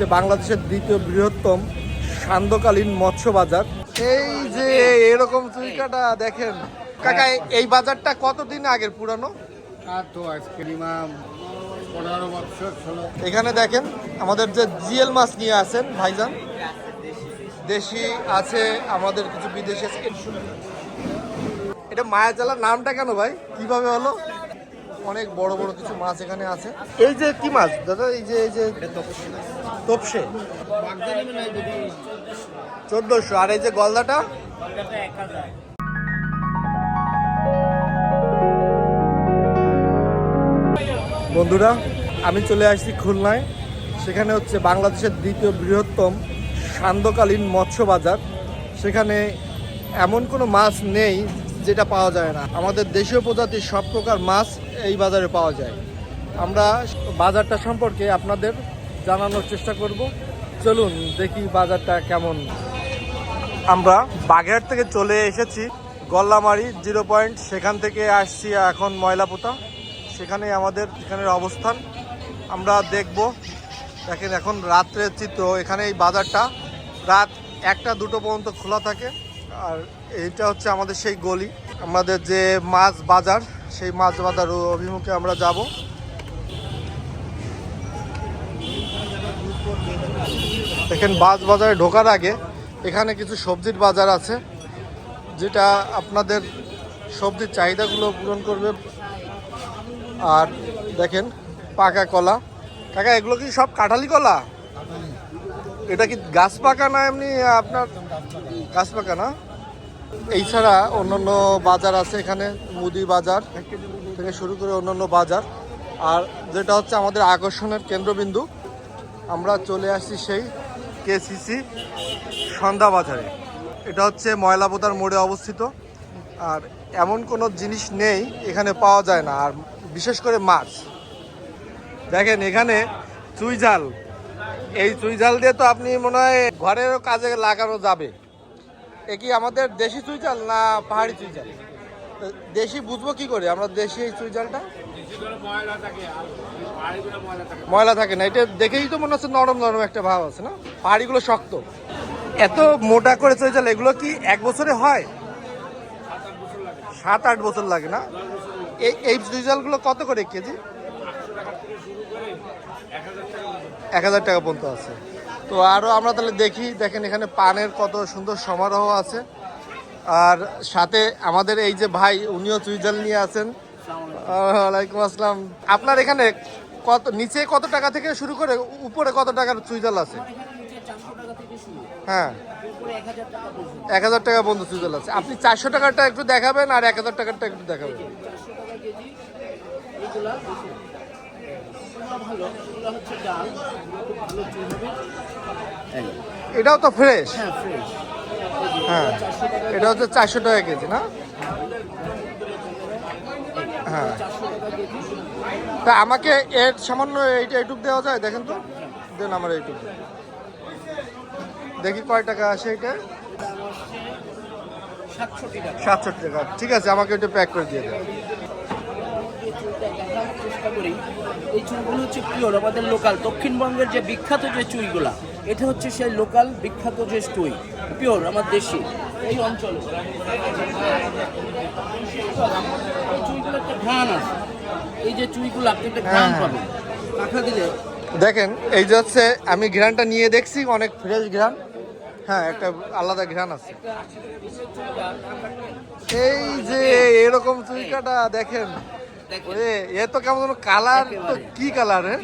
হচ্ছে বাংলাদেশের দ্বিতীয় বৃহত্তম সান্ধ্যকালীন মৎস্য বাজার। এই যে এরকম চুইকাটা দেখেন। কাকা এই- এই বাজারটা কতদিন আগের পুরানো? এখানে দেখেন আমাদের যে জিএল মাছ নিয়ে আছেন ভাইজান। দেশি আছে আমাদের কিছু বিদেশি আছে। এটা মায়াজালার নামটা কেন ভাই? কীভাবে হলো? অনেক বড় বড় কিছু মাছ এখানে আছে। এই যে কি মাছ? দাদা এই যে এই যে তপসে চোদ্দশো। আর এই যে গলদাটা? বন্ধুরা, আমি চলে আসছি খুলনায়। সেখানে হচ্ছে বাংলাদেশের দ্বিতীয় বৃহত্তম সান্ধ্যকালীন মৎস্য বাজার সেখানে এমন কোনো মাছ নেই যেটা পাওয়া যায় না। আমাদের দেশীয় প্রজাতির সব প্রকার মাছ এই বাজারে পাওয়া যায়। আমরা বাজারটা সম্পর্কে আপনাদের জানানোর চেষ্টা করব। চলুন, দেখি বাজারটা কেমন। আমরা বাগেরহাট থেকে চলে এসেছি। গল্লামারি জিরো পয়েন্ট, সেখান থেকে আসছি এখন ময়লাপোতা। সেখানে আমাদের এখানের অবস্থান। আমরা দেখব, দেখেন এখন রাত্রের চিত্র। এখানে এই বাজারটা রাত একটা, দুটো পর্যন্ত খোলা থাকে। আর এইটা হচ্ছে আমাদের সেই গলি। আমাদের যে মাছ বাজার, সেই মাছ বাজার অভিমুখে আমরা যাব। দেখেন মাছ বাজারে ঢোকার আগে এখানে কিছু সবজির বাজার আছে, যেটা আপনাদের সবজির চাহিদাগুলো পূরণ করবে। আর দেখেন পাকা কলা। কাকা, এগুলো কি সব কাঁঠালি কলা? এটা কি গাছ পাকা না এমনি আপনার গাছ পাকা না? এই ছাড়া অন্যান্য বাজার আছে এখানে, মুদি বাজার থেকে শুরু করে অন্যান্য বাজার। আর যেটা হচ্ছে আমাদের আকর্ষণের কেন্দ্রবিন্দু, আমরা চলে আসছি সেই কেসিসি সন্ধ্যা বাজারে। এটা হচ্ছে ময়লাবোদার মোড়ে অবস্থিত। আর এমন কোনো জিনিস নেই, এখানে পাওয়া যায় না। আর বিশেষ করে মাছ। দেখেন, এখানে চুই জাল। এই চুই জাল দিয়ে তো আপনি মনে হয় ঘরেরও কাজে লাগানো যাবে। এ কি আমাদের দেশি চুই জাল না পাহাড়ি চুই জাল? দেশি বুঝব কি করে? আমরা দেশি এই চুই জালটা? ময়লা থাকে না। এটা দেখেই তো মনে হচ্ছে নরম নরম একটা ভাব আছে, না? পাহাড়িগুলো শক্ত। এত মোটা করে চুই জাল এগুলো কি এক বছরে হয়? সাত আট বছর লাগে, না? এই এই চুই কত করে কেজি? এক হাজার টাকা পর্যন্ত আছে। তো আরও আমরা তাহলে দেখি, দেখেন এখানে পানের কত সুন্দর সমারোহ আছে। আর সাথে আমাদের এই যে ভাই, উনিও চুইজাল নিয়ে আছেন। ওয়ালাইকুম আসসালাম। আপনার এখানে কত, নিচে কত টাকা থেকে শুরু করে উপরে কত টাকার চুইজাল আছে? হ্যাঁ। এক হাজার টাকা পর্যন্ত চুইজাল আছে। আপনি চারশো টাকারটা একটু দেখাবেন আর এক হাজার টাকারটা একটু দেখাবেন। এটাও তো ফ্রেশ হ্যাঁ। এটা হচ্ছে চারশো টাকা কেজি, না? হ্যাঁ। তা আমাকে এর সামান্য এইটা এইটুক দেওয়া যায় দেখেন তো। দেন আমার এইটুক দেখি কয় টাকা আসে এটা? সাতষট্টি টাকা। ঠিক আছে আমাকে ওইটা প্যাক করে দিয়ে চেষ্টা করি এই চুইগুলো হচ্ছে পিওর আমাদের লোকাল দক্ষিণবঙ্গের যে বিখ্যাত যে চুইগুলা এটা হচ্ছে সেই লোকাল বিখ্যাত যে চুই পিওর আমার দেশি। এই অঞ্চলে। এই চুইগুলো একটা ঘ্রাণ আছে। এই যে চুইগুলো আপনি একটা ঘ্রাণ হ্যাঁ, পাবেন। পাখা দিলে। দেখেন এই যে হচ্ছে আমি ঘ্রানটা নিয়ে দেখছি অনেক ফ্রেশ ঘ্রান হ্যাঁ একটা আলাদা ঘ্রান আছে। এই যে এরকম চুইকাটা দেখেন। এ তো কেমন কালার তো। কি কালার হ্যাঁ?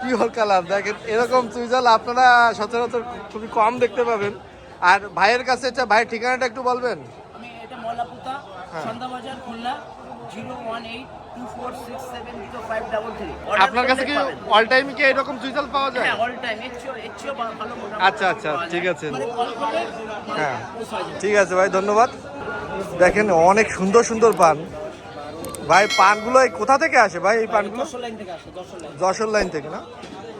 পিওর। কালার দেখেন এরকম চুইজাল আপনারা সচরাচর খুবই কম দেখতে পাবেন। আর ভাইয়ের কাছে ভাইয়ের ঠিকানাটা একটু বলবেন? আমি এটা হ্যাঁ। সন্ধ্যাবাজার খুলনা। আপনার কাছে কি অল টাইম কি এরকম পাওয়া যায়? হ্যাঁ অল টাইম আচ্ছা, আচ্ছা, ঠিক আছে। মানে হ্যাঁ। ঠিক আছে ভাই ধন্যবাদ। দেখেন অনেক সুন্দর সুন্দর পান। ভাই পানগুলো এই কোথা থেকে আসে ভাই এই পানগুলো? যশোর লাইন থেকে না?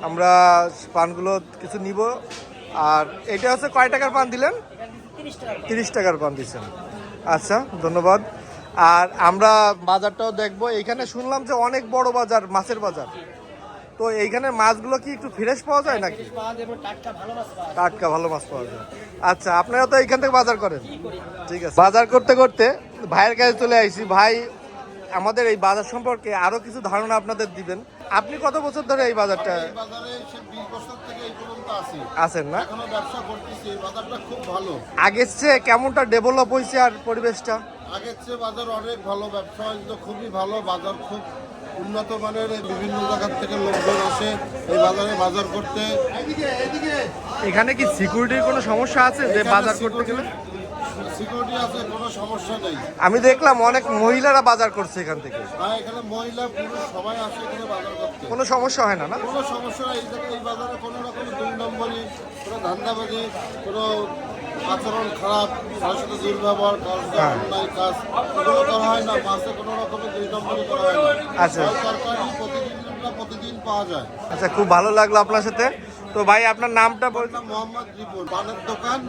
আমরা পানগুলো কিছু নিব। আর এটা হচ্ছে কয় টাকার পান দিলেন? তিরিশ টাকার পান দিচ্ছেন। আচ্ছা ধন্যবাদ। আর আমরা বাজারটাও দেখব। এখানে শুনলাম যে অনেক বড় বাজার মাছের বাজার। তো এইখানে মাছগুলো কি একটু ফ্রেশ পাওয়া যায় নাকি? টাটকা ভালো মাছ পাওয়া যায়। আচ্ছা আপনারা তো এইখান থেকে বাজার করেন? ঠিক আছে। বাজার করতে করতে ভাইয়ের কাছে চলে আইছি ভাই আমাদের এই বাজার সম্পর্কে আরও কিছু ধারণা আপনাদের দিবেন। আপনি কত বছর ধরে এই বাজারটা এই বাজারে সে বিশ বছর থেকে এই পর্যন্ত আছি। আছেন না? এখনও ব্যবসা করতেছি এই বাজারটা খুব ভালো। আগের চেয়ে কেমনটা ডেভেলপ হয়েছে আর পরিবেশটা? আগের চেয়ে বাজার অনেক ভালো ব্যবসা বাণিজ্য খুবই ভালো বাজার খুব উন্নত মানের বিভিন্ন জায়গার থেকে লোকজন আসে এই বাজারে বাজার করতে। এখানে কি সিকিউরিটির কোনো সমস্যা আছে যে বাজার করতে গেলে? আছে কোনো সমস্যা নেই। আমি দেখলাম অনেক মহিলারা বাজার করছে এখান থেকে। এখানে মহিলা পুরুষ সবাই আসে এখানে বাজার করতে। কোনো সমস্যা হয় না না? কোনো সমস্যা এই জায়গায় এই বাজারে কোনো রকম দুই নম্বরই কোনো ধান্দাবাজি কোনো আচরণ খারাপ কারোর সাথে দুর্ব্যবহার কারোর সাথে হ্যাঁ। অন্যায় কাজ এগুলো করা হয় না মাসে কোনো রকমের দুই নম্বরই করা হয় না। আচ্ছা। প্রতিদিন প্রতিদিন পাওয়া যায়। আচ্ছা খুব ভালো লাগল আপনার সাথে। তো ভাই আপনার নামটা বল মোহাম্মদ রিপুন পানের দোকান।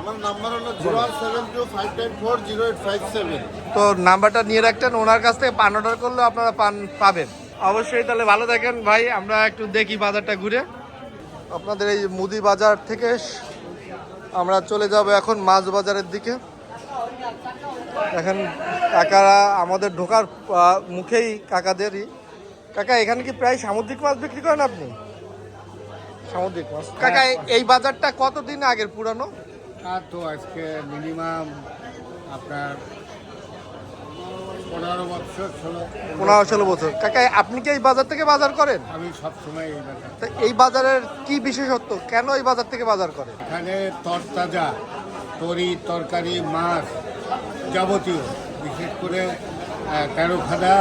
আমার নাম্বার হলো zero seven two five nine four zero eight five seven. তো নাম্বারটা নিয়ে রাখতেন ওনার কাছ থেকে পান অর্ডার করলে আপনারা পান পাবেন। অবশ্যই তাহলে ভালো থাকেন ভাই আমরা একটু দেখি বাজারটা ঘুরে। আপনাদের এই মুদি বাজার থেকে আমরা চলে যাব এখন মাছ বাজারের দিকে। এখন কাকারা আমাদের ঢোকার মুখেই কাকাদেরই। কাকা এখানে কি প্রায় সামুদ্রিক মাছ বিক্রি করেন আপনি? সামুদ্রিক মাছ। কাকা এই- বাজারটা কতদিন আগের পুরানো? আর তো আজকে মিনিমাম আপনার পনেরো বছর ষোলো পনেরো ষোলো বছর। কাকা আপনি কি এই বাজার থেকে বাজার করেন? আমি সবসময় এই বাজার তো এই বাজারের কি বিশেষত্ব? কেন এই বাজার থেকে বাজার করে এখানে তরতাজা তরি তরকারি মাছ যাবতীয় বিশেষ করে আহ, তেরোখাদা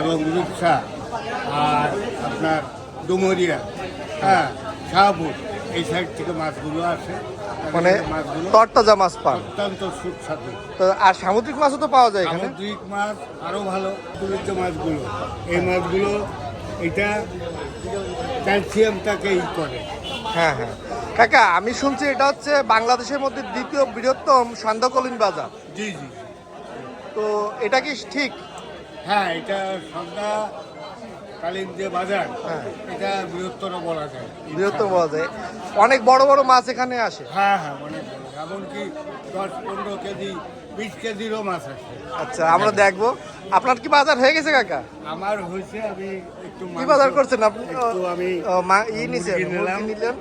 এবং রূপসা আর আপনার ডুমরিয়া। হ্যাঁ শাহপুর এই সাইড থেকে মাছগুলো আসে। মানে মাছগুলো তরতাজা মাছ পান? অত্যন্ত সুস্বাদু। তো আর সামুদ্রিক মাছও তো পাওয়া যায় এখানে? সামুদ্রিক মাছ আরও ভালো। পুকুরের মাছগুলো। এই মাছগুলো এটা ক্যালসিয়ামটাকে ই করে। হ্যাঁ হ্যাঁ। কাকা আমি শুনছি এটা হচ্ছে বাংলাদেশের মধ্যে দ্বিতীয় বৃহত্তম সান্ধ্যকলীন বাজার। জি জি তো এটা কি ঠিক? হ্যাঁ এটা সন্ধ্যা কালীন যে বাজার হ্যাঁ। এটা বৃহত্তর বলা যায়। বৃহত্তম বলা যায়। অনেক বড় বড় মাছ এখানে আসে। হ্যাঁ হ্যাঁ অনেক বড়। এমনকি দশ পনেরো কেজি বিশ কেজিরও মাছ আচ্ছা আমরা দেখব। আপনার কি বাজার হয়ে গেছে কাকা? আমার হয়েছে আমি একটু কি বাজার করছেন আপনি? একটু আমি ও, মা- ই নিছেন মুরগি নিলেন।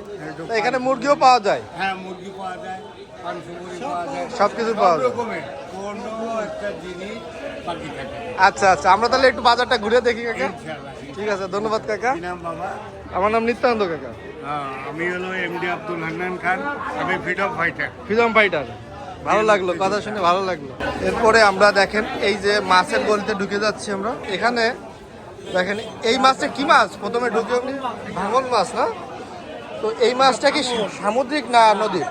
এখানে মুরগিও পাওয়া যায়? হ্যাঁ মুরগি পাওয়া যায় পাওয়া যায়। সবকিছু পাওয়া যায়। কোনো একটা জিনিস। আচ্ছা আচ্ছা আমরা তাহলে একটু বাজারটা ঘুরে দেখি কাকা। ঠিক আছে ধন্যবাদ কাকা। আমার নাম নিত্যানন্দ কাকা। আমি হলো এমডি আব্দুল হান্নান খান আমি ফ্রিডম ফাইটার। Freedom fighter. ভালো লাগল কথা শুনে ভালো লাগল। এরপরে আমরা দেখেন এই যে মাছের গলিতে ঢুকে যাচ্ছি আমরা। এখানে দেখেন এই মাছটা কি মাছ? প্রথমে ঢুকে ভাঙন মাছ না? তো এই মাছটা কি সামুদ্রিক না নদীর?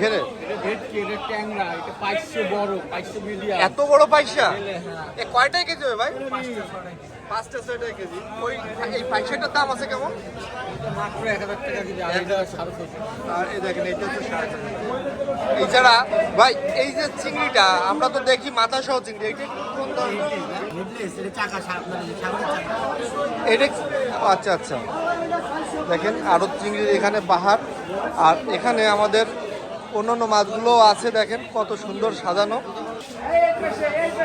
ঘেরে? এত বড় পাইসা হ্যাঁ। এ কয়টাই কেজি হবে ভাই? পাঁচটা কেজি। ওই এই পাইসাটার দাম আছে কেমন? মাত্র এক হাজার টাকা কেজি আর এই দেখেন এইটা হচ্ছে সাড়ে চারশো এছাড়া ভাই এই যে চিংড়িটা আমরা তো দেখি মাথা সহ চিংড়ি কোন? এটা আচ্ছা আচ্ছা। দেখেন আরও চিংড়ির এখানে পাহাড় আর এখানে আমাদের অন্যান্য মাছগুলো আছে দেখেন কত সুন্দর সাজানো।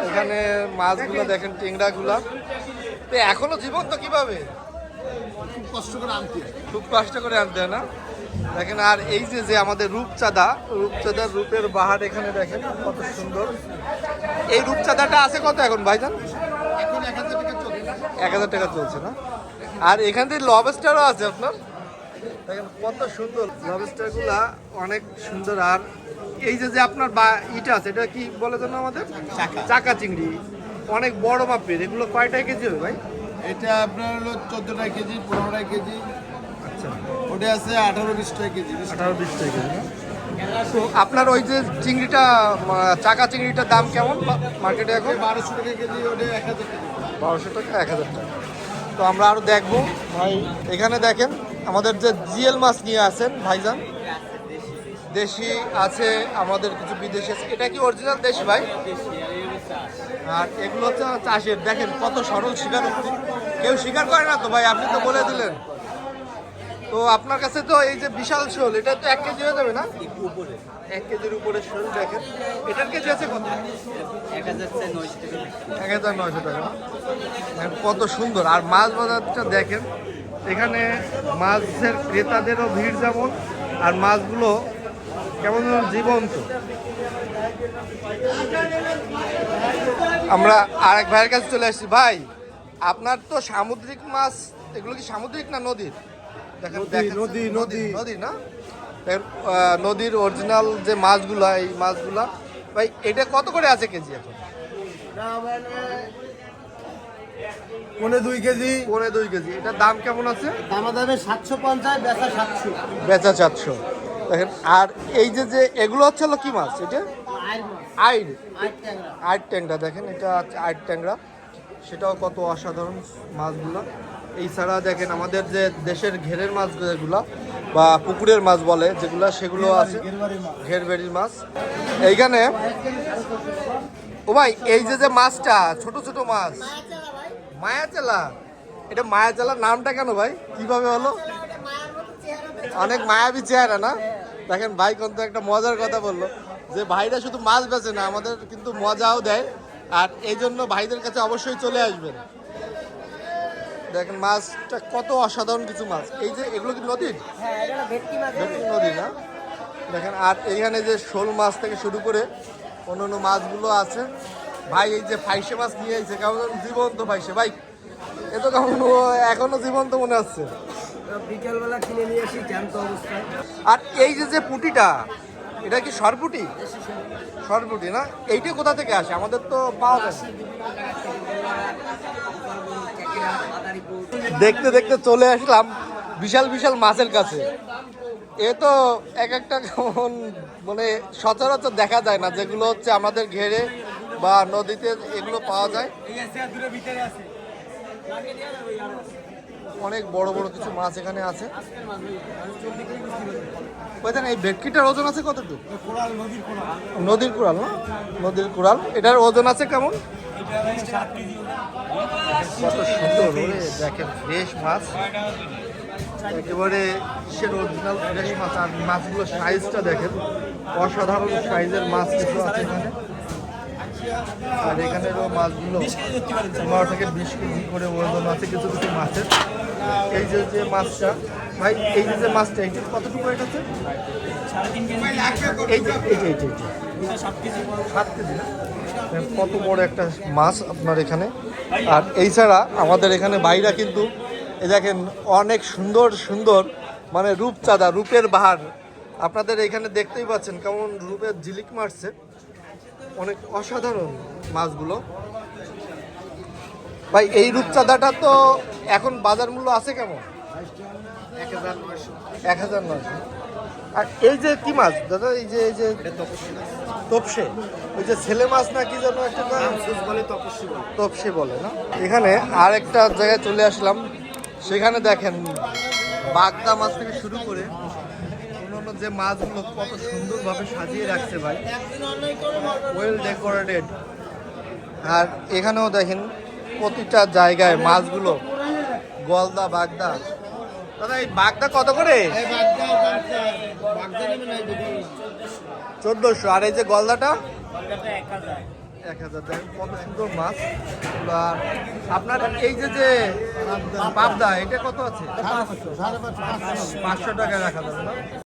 এখানে মাছগুলো দেখেন টেংরাগুলা তো এখনও জীবন্ত কীভাবে? খুব কষ্ট করে আনতে হয়। খুব কষ্ট করে আনতে হয় না? দেখেন আর এই যে যে আমাদের রূপচাঁদা রূপচাঁদার রূপের বাহার এখানে দেখেন কত সুন্দর। এই রূপচাঁদাটা আছে কত এখন ভাইজান? এখন এক হাজার টাকা চলছে। এক হাজার টাকা চলছে না? আর এখান থেকে লবস্টারও আছে আপনার? দেখেন কত সুন্দর লবস্টারগুলা অনেক সুন্দর। আর এই যে যে আপনার বা ইটা আছে এটা কি বলে যেন আমাদের? চাকা। চিংড়ি। অনেক বড় মাপের। এগুলো কয়টায় কেজি হবে ভাই? এটা আপনার হলো চোদ্দোটা কেজি পনেরোটা কেজি। আচ্ছা। ওটা আছে আঠারো বিশ টাকা। কেজি আঠারো বিশ টাকা কেজি? তো আপনার ওই যে চিংড়িটা চাকা চিংড়িটার দাম কেমন মার্কেটে এখন? বারোশো টাকা কেজি ওটা এক হাজার টাকা। বারোশো টাকা এক হাজার টাকা। তো আমরা আরও দেখব। ভাই এখানে দেখেন আমাদের যে জিএল মাছ নিয়ে আছেন ভাইজান, দেশি আছে, আমাদের কিছু বিদেশি আছে। এটা কি অরিজিনাল দেশি ভাই? আর এগুলো হচ্ছে চাষের। দেখেন কত সরল স্বীকারোক্তি কেউ স্বীকার করে না তো ভাই, আপনি তো বলে দিলেন। তো আপনার কাছে তো এই যে বিশাল শোল, এটা তো এক কেজি হয়ে যাবে না? এক কেজির উপরে শোল দেখেন। এটার কেজি আছে কত? এক হাজার নয়শো টাকা। কত সুন্দর। আর মাছ বাজারটা দেখেন। এখানে মাছের ক্রেতাদেরও ভিড় যেমন আর মাছগুলো কেমন যেন জীবন্ত। আমরা আরেক ভাইয়ের কাছে চলে আসছি। ভাই আপনার তো সামুদ্রিক মাছ এগুলো কি সামুদ্রিক না নদীর? দেখেন দেখেন- নদী, নদী। নদী। না? নদীর অরিজিনাল যে মাছগুলা এই মাছগুলা ভাই এটা কত করে আছে কেজি এখন? পনে দুই কেজি। পনে দুই কেজি। এটার দাম কেমন আছে? দামা দামে সাতশো পঞ্চাশ বেচা সাতশো। বেচা চারশো দেখেন আর এই যে যে এগুলো হচ্ছে হলো কি মাছ এটা? আইড আইড। ট্যাংরা। দেখেন এটা আইড ট্যাংরা। সেটাও কত অসাধারণ মাছগুলো। এই ছাড়া দেখেন আমাদের যে দেশের ঘেরের মাছ যেগুলো বা পুকুরের মাছ বলে যেগুলো সেগুলো আছে। ঘেরবেড়ির মাছ। এইখানে ও ভাই এই যে যে মাছটা ছোট ছোট মাছ। মায়াচালা এটা মায়াচালার নামটা কেন ভাই? কীভাবে হলো? অনেক মায়াবী চেহারা না? দেখেন ভাই কিন্তু একটা মজার কথা বলল যে ভাইরা শুধু মাছ বেচে না আমাদের কিন্তু মজাও দেয়। আর এই জন্য ভাইদের কাছে অবশ্যই চলে আসবেন। দেখেন মাছটা কত অসাধারণ কিছু মাছ। এই যে এগুলো কি নদীর ভেটকি নদী না? দেখেন আর এইখানে যে শোল মাছ থেকে শুরু করে অন্য অন্য মাছগুলো আছে। ভাই এই যে ফাইসে মাছ নিয়ে এসেছে কেমন জীবন্ত ফাইসে। ভাই এ তো কেমন এখনও জীবন্ত মনে হচ্ছে। বিকেলবেলা কিনে নিয়ে আসি জ্যান্ত অবস্থায় আর এই যে যে পুটিটা এটা কি সরপুটি? সরপুটি না? এইটা কোথা থেকে আসে? আমাদের তো পাওয়া যায়। দেখতে দেখতে চলে আসলাম বিশাল বিশাল মাছের কাছে। এ তো এক একটা কেমন মানে সচরাচর দেখা যায় না যেগুলো হচ্ছে আমাদের ঘেরে বা নদীতে এগুলো পাওয়া যায়। অনেক বড় বড় কিছু মাছ এখানে আছে। ওইখানে এই ভেটকিটার ওজন আছে কতটুকু? নদীর কুড়াল না? নদীর কুড়াল। এটার ওজন আছে কেমন? কত সুন্দর দেখেন ফ্রেশ মাছ। একেবারে অরিজিনাল ফ্রেশ মাছ? আর মাছগুলোর সাইজটা দেখেন, অসাধারণ সাইজের মাছ কিছু আছে এখানে। আর এখানেরও মাছগুলো পনেরো থেকে বিশ কেজি করে ওজন আছে কিছু কিছু মাছের। এই যে যে মাছটা, ভাই, এই যে মাছটা, এইটা কতটুকু এটা আছে? এই যে এই যে এই যে সাত কেজি না? কত বড় একটা মাছ আপনার এখানে। আর এই ছাড়া আমাদের এখানে বাইরা কিন্তু, এই দেখেন, অনেক সুন্দর সুন্দর মানে রূপচাঁদা, রূপের বাহার। আপনাদের এখানে দেখতেই পাচ্ছেন কেমন রূপের ঝিলিক মারছে। অনেক অসাধারণ মাছগুলো। ভাই এই রূপচাঁদাটা তো এখন বাজার মূল্য আছে কেমন? এক হাজার নয়শো। আর এই যে কি মাছ? দাদা এই যে এই যে তপসে ওই যে ছেলে মাছ না কি যেন একটা তপসে বলে না? এখানে আর একটা জায়গায় চলে আসলাম। সেখানে দেখেন বাগদা মাছ থেকে শুরু করে যে মাছগুলো কত সুন্দরভাবে সাজিয়ে রাখছে ভাই। ওয়েল ডেকোরেটেড আর এখানেও দেখেন প্রতিটা জায়গায় মাছগুলো। গলদা বাগদা। দাদা এই বাগদা কত করে? চোদ্দশো। আর এই যে গলদাটা? এক হাজার। দেখেন কত সুন্দর মাছ। আর আপনার এই যে যে পাবদা এটা কত আছে? পাঁচশো। টাকা রাখা যাবে না?